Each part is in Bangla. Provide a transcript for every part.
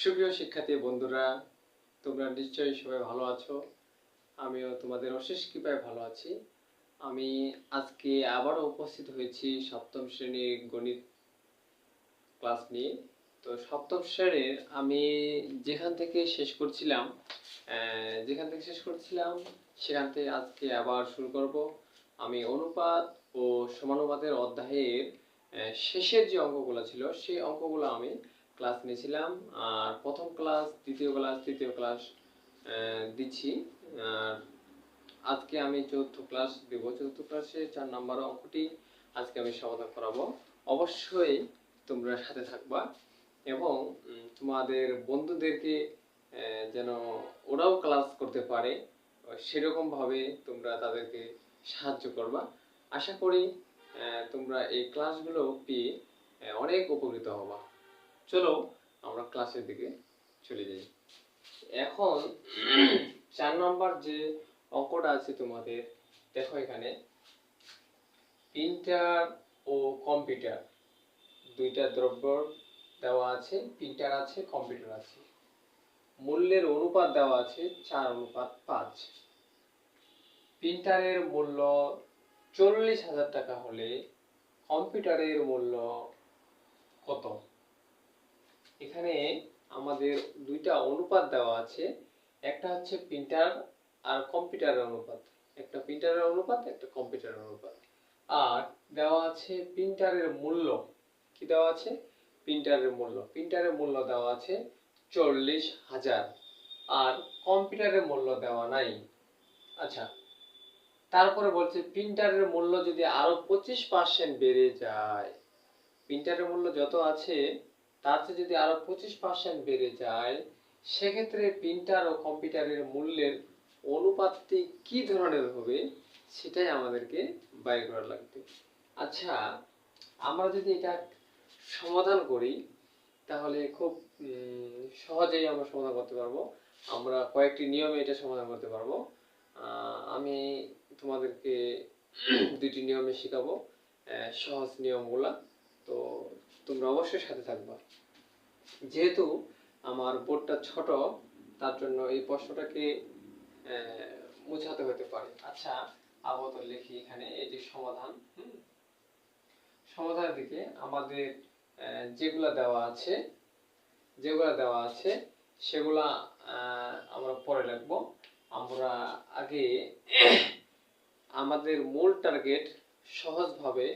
সুপ্রিয় শিক্ষার্থী বন্ধুরা, তোমরা নিশ্চয়ই সবাই ভালো আছো। আমিও তোমাদের অশেষ কৃপায় ভালো আছি। আমি আজকে আবারও উপস্থিত হয়েছি সপ্তম শ্রেণির গণিত ক্লাস নিয়ে। তো সপ্তম শ্রেণির আমি যেখান থেকে শেষ করছিলাম যেখান থেকে শেষ করছিলাম, সেখান থেকে আজকে আবার শুরু করব। আমি অনুপাত ও সমানুপাতের অধ্যায়ের শেষের যে অঙ্কগুলো ছিল, সেই অঙ্কগুলো আমি ক্লাস নিয়েছিলাম, আর প্রথম ক্লাস দ্বিতীয় ক্লাস তৃতীয় ক্লাস দিচ্ছি। আর আজকে আমি চতুর্থ ক্লাস দেব। চতুর্থ ক্লাসে চার নাম্বার অঙ্কটি আজকে আমি সমাধান করাবো। অবশ্যই তোমরা সাথে থাকবা এবং তোমাদের বন্ধুদেরকে যেন ওরাও ক্লাস করতে পারে, সেরকম ভাবে তোমরা তাদেরকে সাহায্য করবা। আশা করি তোমরা এই ক্লাসগুলো পেয়ে অনেক উপকৃত হবা। চলো আমরা ক্লাসের দিকে চলে যাই। এখন চার নম্বর যে অঙ্কটা আছে তোমাদের, দেখো এখানে। প্রিন্টার ও কম্পিউটার দুইটা দ্রব্য দেওয়া আছে প্রিন্টার আছে কম্পিউটার আছে। মূল্যের অনুপাত দেওয়া আছে চার অনুপাত পাঁচ। প্রিন্টারের মূল্য চল্লিশ হাজার টাকা হলে কম্পিউটারের মূল্য কত? এখানে আমাদের দুইটা অনুপাত দেওয়া আছে। একটা হচ্ছে প্রিন্টার আর কম্পিউটারের অনুপাত। একটা প্রিন্টারের অনুপাত, একটা কম্পিউটারের অনুপাত। আর দেওয়া আছে প্রিন্টারের মূল্য। কি দেওয়া আছে? প্রিন্টারের মূল্য। প্রিন্টারের মূল্য দেওয়া আছে চল্লিশ হাজার। আর কম্পিউটারের মূল্য দেওয়া নাই। আচ্ছা তারপরে বলছে প্রিন্টারের মূল্য যদি আরও পঁচিশ পার্সেন্ট বেড়ে যায় প্রিন্টারের মূল্য যত আছে তার চেয়ে যদি আরও পঁচিশ পার্সেন্ট বেড়ে যায়, সেক্ষেত্রে প্রিন্টার ও কম্পিউটারের মূল্যের অনুপাতটি কি ধরনের হবে, সেটাই আমাদেরকে বাইর করা লাগবে। আচ্ছা আমরা যদি এটা সমাধান করি, তাহলে খুব সহজেই আমরা সমাধান করতে পারব। আমরা কয়েকটি নিয়মে এটা সমাধান করতে পারব। আমি তোমাদেরকে দুটি নিয়মে শেখাবো সহজ নিয়মগুলা। তোমরা অবশ্যই সাথে থাকবা। যেহেতু আমার বোর্ডটা ছোট, তার জন্য এই প্রশ্নটাকে মুছাতে হতে পারে। আচ্ছা আপাতত লিখি এখানে, এই যে সমাধান সমাধানের দিকে আমাদের যেগুলা দেওয়া আছে, যেগুলা দেওয়া আছে, সেগুলা আমরা পরে লিখব। আমরা আগে, আমাদের মূল টার্গেট সহজভাবে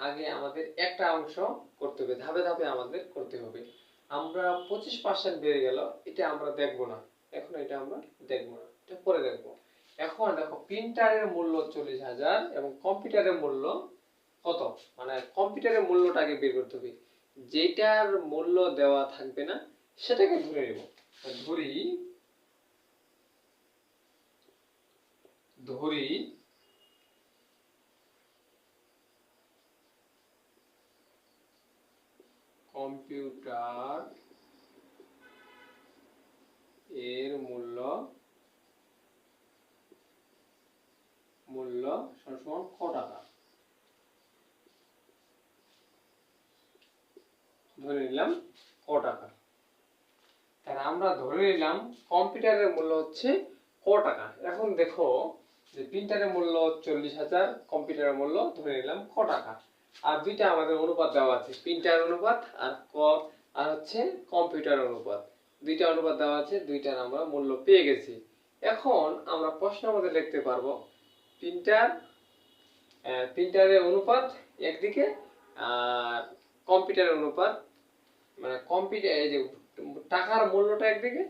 আগে আমাদের একটা অংশ করতে হবে, ধাপে ধাপে আমাদের করতে হবে। আমরা পঁচিশ পার্সেন্ট বেড়ে গেল, এটা আমরা দেখব না। এখন এটা আমরা দেখব না, এটা পরে দেখব। এখন দেখো প্রিন্টারের মূল্য চল্লিশ হাজার এবং কম্পিউটারের মূল্য কত? মানে কম্পিউটারের মূল্যটা আগে বের করতে হবে। যেটার মূল্য দেওয়া থাকবে না, সেটাকে ধরে নেব। ধরি ধরি কম্পিউটার এর মূল্য মূল্য সমান ক টাকা। ধরে নিলাম ক টাকা। তাহলে আমরা ধরে নিলাম কম্পিউটারের মূল্য হচ্ছে ক টাকা। এখন দেখো যে প্রিন্টারের মূল্য চল্লিশ হাজার, কম্পিউটারের মূল্য ধরে নিলাম ক টাকা। আর দুইটা আমাদের অনুপাত দেওয়া আছে প্রিন্টার অনুপাত আর ক, আর হচ্ছে কম্পিউটার অনুপাত। দুইটা অনুপাত দেওয়া আছে, দুইটার আমরা মূল্য পেয়ে গেছি। এখন আমরা প্রশ্নের মধ্যে লিখতে পারব প্রিন্টার প্রিন্টারের অনুপাত একদিকে আর কম্পিউটারের অনুপাত মানে কম্পিউটার এই যে টাকার মূল্যটা একদিকে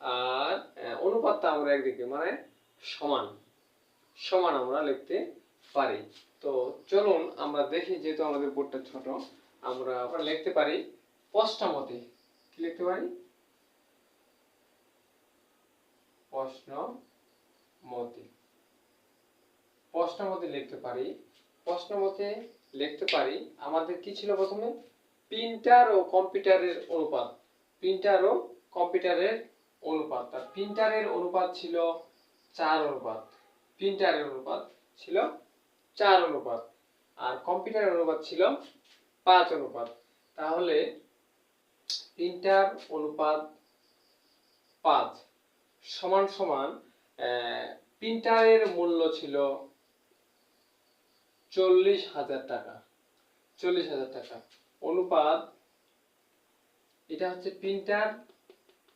আর অনুপাতটা আমরা একদিকে মানে সমান সমান আমরা লিখতে পারি। তো চলুন আমরা দেখি, যেহেতু আমাদের বোর্ডটা ছোট, আমরা লিখতে পারি প্রশ্নমতে। কি লিখতে পারি? প্রশ্ন মতে প্রশ্ন লিখতে পারি প্রশ্ন মতে লিখতে পারি, আমাদের কি ছিল প্রথমে? প্রিন্টার ও কম্পিউটারের অনুপাত। প্রিন্টার ও কম্পিউটারের অনুপাত। তার প্রিন্টারের অনুপাত ছিল চার অনুপাত। প্রিন্টারের অনুপাত ছিল চার অনুপাত। আর কম্পিউটারের অনুপাত ছিল পাঁচ অনুপাত। তাহলে প্রিন্টার অনুপাত পাঁচ সমান সমান প্রিন্টারের মূল্য ছিল চল্লিশ হাজার টাকা। চল্লিশ হাজার টাকা। অনুপাত, এটা হচ্ছে প্রিন্টার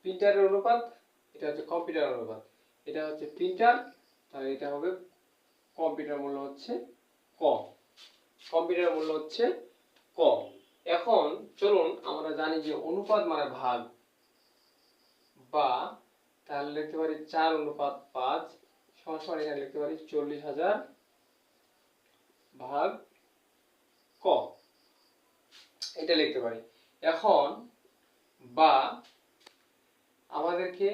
প্রিন্টারের অনুপাত, এটা হচ্ছে কম্পিউটার অনুপাত। এটা হচ্ছে প্রিন্টার তাহলে এটা হবে কম্পিউটার মূল্য হচ্ছে ক কম্পিউটার মূল্য হচ্ছে ক এখন চলুন আমরা জানি যে অনুপাত মানে ভাগ বা তাহলে লিখতে পারি চার অনুপাত পাঁচ, সমান এখানে লিখতে পারি চল্লিশ হাজার ভাগ ক এটা লিখতে পারি। এখন বা আমাদেরকে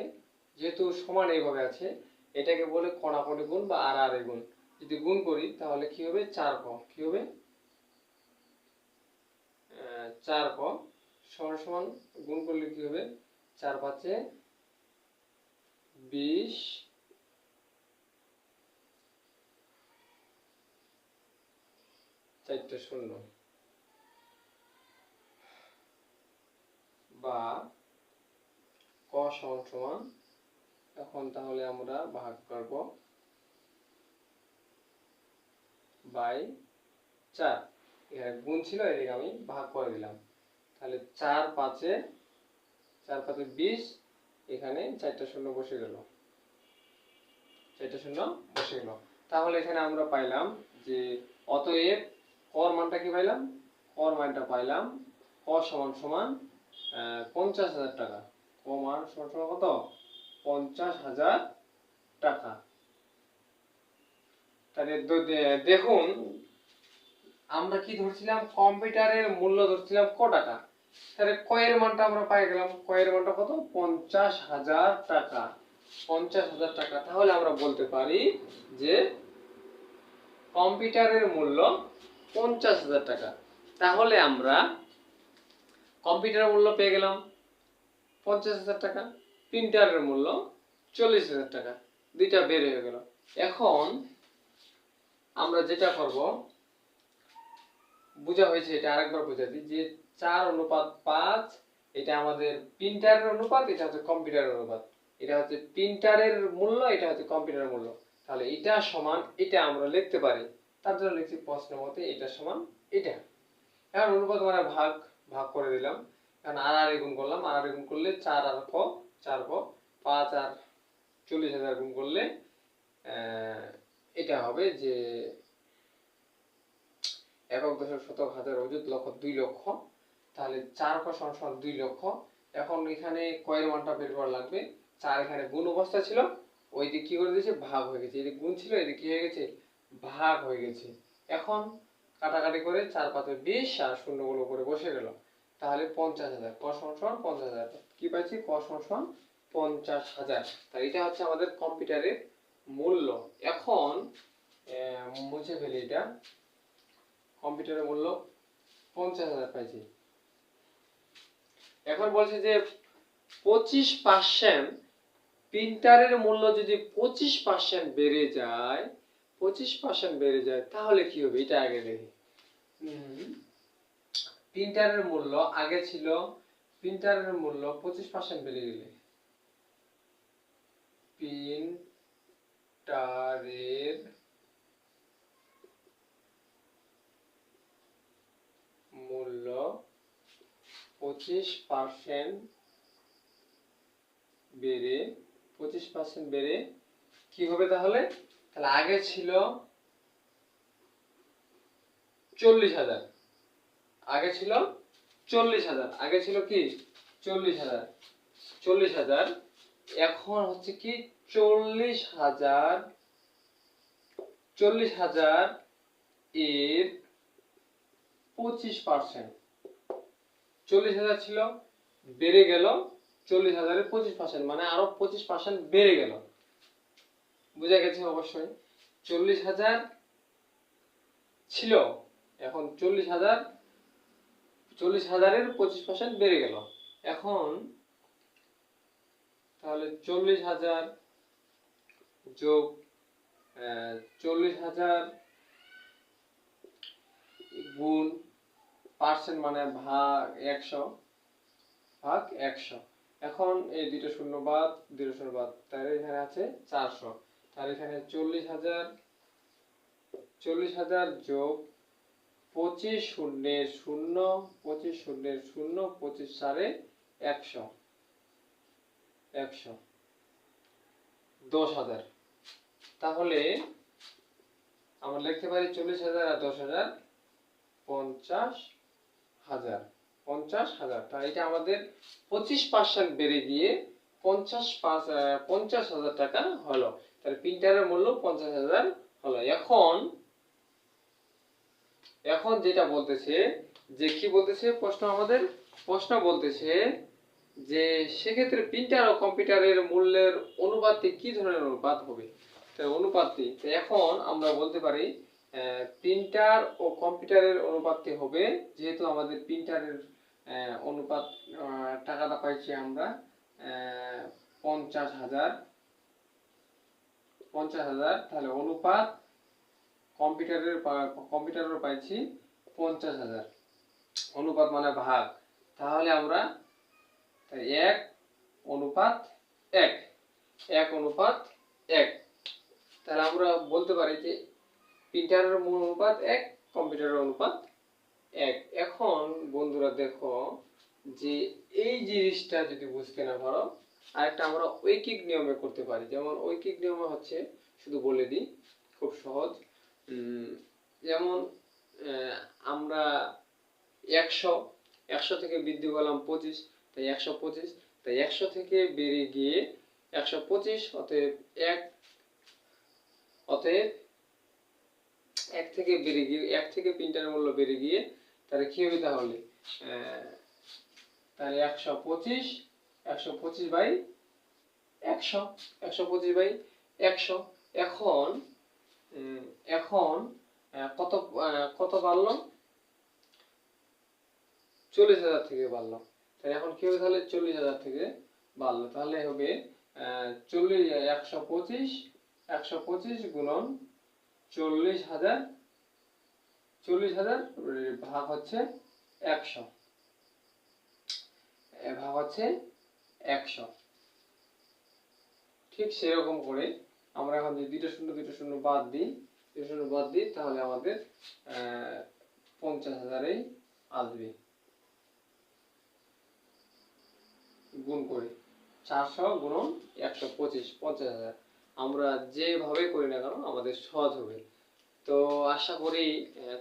যেহেতু সমান এইভাবে আছে, এটাকে বলে কণাকণি গুণ বা আর আর গুণ। যদি গুণ করি, তাহলে কি হবে? চার ক কি হবে? চার ক সমান সমান গুণ করলে কি হবে? চার পাঁচে বিশ। চারটে শূন্য। বা ক সমান সমান, এখন তাহলে আমরা ভাগ করব। বাই চার। এখানে গুণ ছিল, এদিকে আমি ভাগ করে দিলাম। তাহলে চার পাঁচে চার পাঁচে বিশ, এখানে চারটা শূন্য বসে গেল। চারটা শূন্য বসে গেল। তাহলে এখানে আমরা পাইলাম যে অতএব কর মানটা কি পাইলাম? কর মানটা পাইলাম ক সমান সমান পঞ্চাশ হাজার টাকা। ক মান সমান সমান কত? পঞ্চাশ হাজার টাকা। তাহলে দেখুন, আমরা কি ধরছিলাম? কম্পিউটারের মূল্য ধরছিলাম ক টাকা? তাহলে কয়ের মানটা আমরা পাই গেলাম। কয়ের মানটা কত? পঞ্চাশ হাজার টাকা। পঞ্চাশ হাজার টাকা। তাহলে আমরা বলতে পারি যে কম্পিউটারের মূল্য পঞ্চাশ হাজার টাকা। তাহলে আমরা কম্পিউটারের মূল্য পেয়ে গেলাম পঞ্চাশ হাজার টাকা। প্রিন্টারের মূল্য চল্লিশ হাজার টাকা। দুইটা বের হয়ে গেল। এখন আমরা যেটা করব, বোঝা হয়েছে এটা আরেকবার বোঝা দিই, যে চার অনুপাত পাঁচ, এটা আমাদের প্রিন্টারের অনুপাত, এটা হচ্ছে কম্পিউটারের অনুপাত। এটা হচ্ছে প্রিন্টারের মূল্য, এটা হচ্ছে কম্পিউটারের মূল্য। তাহলে এটা সমান এটা আমরা লিখতে পারি। তার জন্য লিখছি প্রশ্নের মতে এটা সমান এটা। এখন অনুপাত মানে ভাগ ভাগ করে দিলাম। কারণ আর আর গুণ করলাম। আর আর গুণ করলে চার আর ক চার ক পাঁচ আর চল্লিশ হাজার গুণ করলে এটা হবে যে একক দশক শতক হাজার অযুত লক্ষ দুই লক্ষ, তাহলে চার ক দুই লক্ষ। এখন এখানে কয়ের মানটা বের করা লাগবে। চার এখানে গুণ অবস্থা ছিল ওই দিক কি করে দিয়েছে? ভাগ হয়ে গেছে। এদিকে গুণ ছিল, এদিকে কি হয়ে গেছে? ভাগ হয়ে গেছে। এখন কাটাকাটি করে চার পাঁচে বিশ আর শূন্যগুলো করে বসে গেল। তাহলে পঞ্চাশ হাজার। ক সমান পঞ্চাশ হাজার। কি পাইছি? ক সমান পঞ্চাশ হাজার। তাই এটা হচ্ছে আমাদের কম্পিউটারের মূল্য। এখন মুছে ফেলি এটা। কম্পিউটারের মূল্য পঞ্চাশ হাজার পাইছি। এখন বলছে যে পঁচিশ পার্সেন্ট প্রিন্টারের মূল্য যদি পঁচিশ পার্সেন্ট বেড়ে যায়, পঁচিশ পার্সেন্ট বেড়ে যায়, তাহলে কি হবে? এটা আগে দেখি। প্রিন্টারের মূল্য আগে ছিল প্রিন্টারের মূল্য পঁচিশ পার্সেন্ট বেড়ে গেলে। প্রিন্টারের মূল্য পঁচিশ পার্সেন্ট বেড়ে, পঁচিশ পার্সেন্ট বেড়ে কি হবে তাহলে? তাহলে আগে ছিল চল্লিশ হাজার। আগে ছিল চল্লিশ হাজার। আগে ছিল কি? চল্লিশ হাজার। চল্লিশ হাজার। এখন হচ্ছে কি? চল্লিশ হাজার চল্লিশ হাজার এর পঁচিশ পার্সেন্ট চল্লিশ হাজার ছিল, বেড়ে গেল, চল্লিশ হাজারের পঁচিশ পার্সেন্ট মানে আরও পঁচিশ পার্সেন্ট বেড়ে গেল। বুঝা গেছে অবশ্যই। চল্লিশ হাজার ছিল, এখন চল্লিশ হাজার, চল্লিশ হাজারের পঁচিশ পার্সেন্ট বেড়ে গেল। এখন তাহলে চল্লিশ হাজার যোগ চল্লিশ হাজার গুণ পার্সেন্ট মানে ভাগ একশো ভাগ একশো। এখন এই দুটো শূন্য বাদ, দুটো শূন্য বাদ তার এখানে আছে চারশো। তার এখানে চল্লিশ হাজার চল্লিশ হাজার যোগ পঁচিশ শূন্যের শূন্য, পঁচিশ শূন্যের শূন্য, পঁচিশ সাড়ে একশো। একশো। দশ হাজার। তাহলে আমরা লিখতে পারি চল্লিশ হাজার আর দশ হাজার পঞ্চাশ হাজার পঞ্চাশ হাজার। তা এটা আমাদের পঁচিশ পার্সেন্ট বেড়ে গিয়ে পঞ্চাশ পাঁচ পঞ্চাশ হাজার টাকা হলো। তাহলে প্রিন্টারের মূল্য পঞ্চাশ হাজার হলো। এখন এখন যেটা বলতেছে, যে কি বলতেছে প্রশ্ন আমাদের? প্রশ্ন বলতেছে যে সেক্ষেত্রে প্রিন্টার ও কম্পিউটারের মূল্যের অনুপাতে কি ধরনের অনুপাত হবে? অনুপাতটি। এখন আমরা বলতে পারি প্রিন্টার ও কম্পিউটারের অনুপাতটি হবে, যেহেতু আমাদের প্রিন্টারের অনুপাত টাকাটা পাইছি আমরা পঞ্চাশ হাজার। পঞ্চাশ হাজার, তাহলে অনুপাত কম্পিউটারের কম্পিউটারের পাইছি পঞ্চাশ হাজার। অনুপাত মানে ভাগ। তাহলে আমরা এক, অনুপাত এক। এক অনুপাত এক। তাহলে আমরা বলতে পারি যে প্রিন্টারের মূল অনুপাত এক কম্পিউটারের অনুপাত এক। এখন বন্ধুরা দেখো যে এই জিনিসটা যদি বুঝতে না পারো, আরেকটা আমরা ঐকিক নিয়মে করতে পারি। যেমন ঐকিক নিয়মে হচ্ছে, শুধু বলে দিই, খুব সহজ। যেমন আমরা একশো একশো থেকে বৃদ্ধি করলাম পঁচিশ, তাই একশো পঁচিশ, তাই একশো থেকে বেড়ে গিয়ে একশো পঁচিশ, অতএব এক অতএব এক থেকে বেড়ে গিয়ে, এক থেকে প্রিন্টারের মূল্য বেড়ে গিয়ে তাহলে কি হবে তাহলে? তাহলে একশো পঁচিশ একশো পঁচিশ বাই একশো একশো পঁচিশ বাই একশো। এখন এখন কত কত বাড়লো? চল্লিশ হাজার থেকে বাড়লো। তাহলে এখন কি হবে তাহলে? চল্লিশ হাজার থেকে বাড়লো। তাহলে হবে চল্লিশ, একশো পঁচিশ একশো পঁচিশ গুণন চল্লিশ হাজার চল্লিশ হাজার ভাগ হচ্ছে একশো। ভাগ হচ্ছে একশো। ঠিক সেরকম করে আমরা এখন যদি দুটো শূন্য দুটো শূন্য বাদ দিই, দুটো শূন্য বাদ দিই, তাহলে আমাদের পঞ্চাশ হাজারেই আসবে। গুণ করে চারশো গুণন একশো পঁচিশ, পঞ্চাশ হাজার। আমরা যেভাবে করি না কেন, আমাদের সহজ হবে। তো আশা করি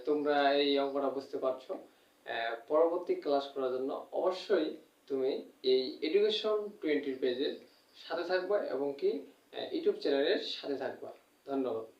তোমরা এই অঙ্কটা বুঝতে পারছ। পরবর্তী ক্লাস করার জন্য অবশ্যই তুমি এই এডুকেশন টোয়েন্টির পেজের সাথে থাকবে এবং কি ইউটিউব চ্যানেলের সাথে থাকবে। ধন্যবাদ।